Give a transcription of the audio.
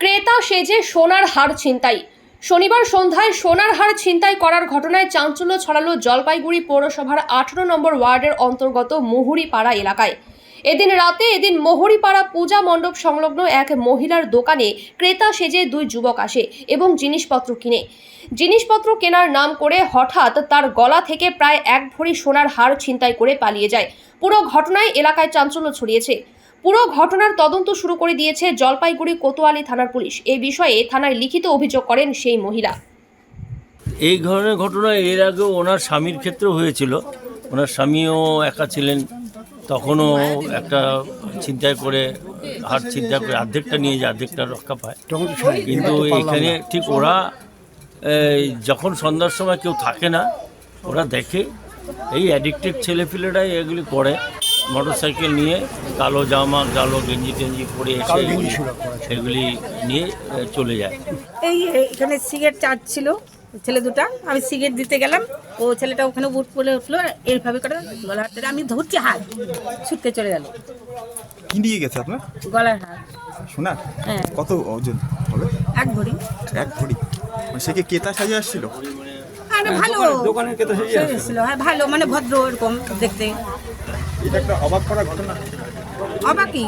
ক্রেতা সেজে সোনার হার ছিনতাই। শনিবার সন্ধ্যায় সোনার হার ছিনতাই করার ঘটনায় চাঞ্চল্য ছড়ালো জলপাইগুড়ি পৌরসভার আঠারো নম্বর ওয়ার্ডের অন্তর্গত মুহুরিপাড়া এলাকায়। এদিন রাতে এদিন মোহরিপাড়া পূজা মণ্ডপ সংলগ্ন এক মহিলার দোকানে ক্রেতা সেজে দুই যুবক আসে এবং জিনিসপত্র কিনে। জিনিসপত্র কেনার নাম করে হঠাৎ তার গলা থেকে প্রায় এক ভরি সোনার হার ছিনতাই করে পালিয়ে যায়। পুরো ঘটনায় এলাকায় চাঞ্চল্য ছড়িয়েছে। পুরো ঘটনার তদন্ত শুরু করে দিয়েছে জলপাইগুড়ি কোতোয়ালি থানার পুলিশ। এই বিষয়ে থানায় লিখিত অভিযোগ করেন সেই মহিলা। এই ধরনের ঘটনা এর আগেও ওনার স্বামীর ক্ষেত্রেও হয়েছিল। ওনার স্বামীও একা ছিলেন। তখনও একটা চিন্তায় করে হাত চিন্তা করে অর্ধেকটা নিয়ে যায় অর্ধেকটা রক্ষা পায়। কিন্তু এখানে ঠিক ওরা যখন সন্ধ্যার সময় কেউ থাকে না ওরা দেখে। এই অ্যাডিক্টেড ছেলেপিলেরাই এগুলি করে। মোটর সাইকেল নিয়ে কালো জামা কালো গেঞ্জি টেঞ্জি পরে এসে এগুলি এগুলি নিয়ে চলে যায়। এই এখানে সিগারেট চার্জ ছিল ছেলে দুটা। আমি সিগারেট দিতে গেলাম ও ছেলেটা ওখানে বুট পরে উঠল এইভাবে করে গলার হাত আমি ধরছি হাত ছুটতে চলে গেল। কি নিয়ে গেছে আপনার? গলার হাত। শোনা হ্যাঁ। কত ওজন হবে? এক ভরি। এক ভরি? মানে সে কি কেতা সাজে আসছিল? আরে ভালো। দোকানের কেটে ছিল হ্যাঁ ভালো মানে ভদ্র এরকম দেখতে। এটা একটা অবাক করা ঘটনা। অবাকই।